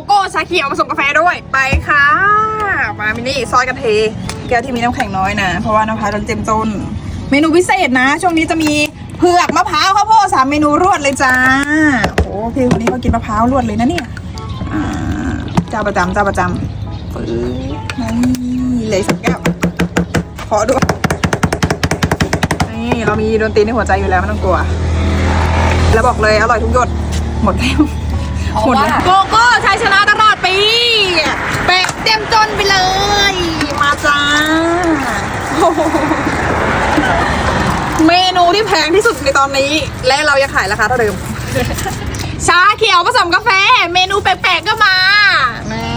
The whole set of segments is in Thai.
กโก้ชาเขียวผสมกาแฟด้วยไปค่ะ มามินี่ซอยกันเทแก้วที่มีน้ำแข็งน้อยนะ เพราะว่าน้ำพร้าวเต็มต้น เมนูพิเศษนะ ช่วงนี้จะมีเผือกมะพร้าวข้าวโพดสามเมนูรวดเลยจ้าโอ้พี่คนนี้เขากินมะพร้าวรวดเลยนะเนี่ยเจ้าประจำเจ้าประจำปื๊ดนี่เลยสักแก้วขอดูนี่เรามีดนตรีในหัวใจอยู่แล้วไม่ต้องกลัว แล้วบอกเลยอร่อยทุกหยดหมดแล้ว หมดแล้วโกโก้ชัยชนะตลอดปีแปะเต็มจนไปเลย มาจ้าโอ้โหเมนูที่แพงที่สุดในตอนนี้ และเรายังขายราคาเท่าเดิม ชาเขียวผสมกาแฟ เมนูแปลกๆก็มาแม่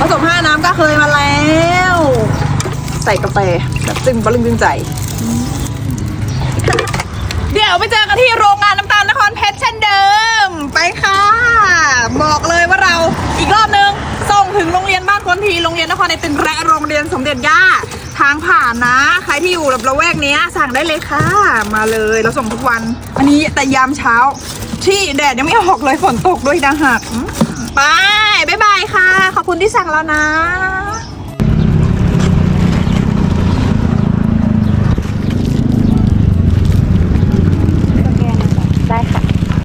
ผสมห้าน้ำก็เคยมาแล้ว ใส่กาแฟแบบจึงบะลึงจึงใจ เดี๋ยวไปเจอกันที่โรงงานน้ำตาลนครเพชรเช่นเดิม ไปค่ะ บอกเลยว่าเราอีกรอบนึง ส่งถึงโรงเรียนบ้านคนทีโรงเรียนนครในตึงและโรงเรียนสมเด็จย่าทางผ่านนะ ใครที่อยู่แบบระแวกนี้สั่งได้เลยค่ะ มาเลยเราส่งทุกวัน อันนี้แต่ยามเช้า ที่แดดยังไม่ออกเลยฝนตกด้วยนะหักไปบ๊ายบายค่ะ ขอบคุณที่สั่งแล้วนะ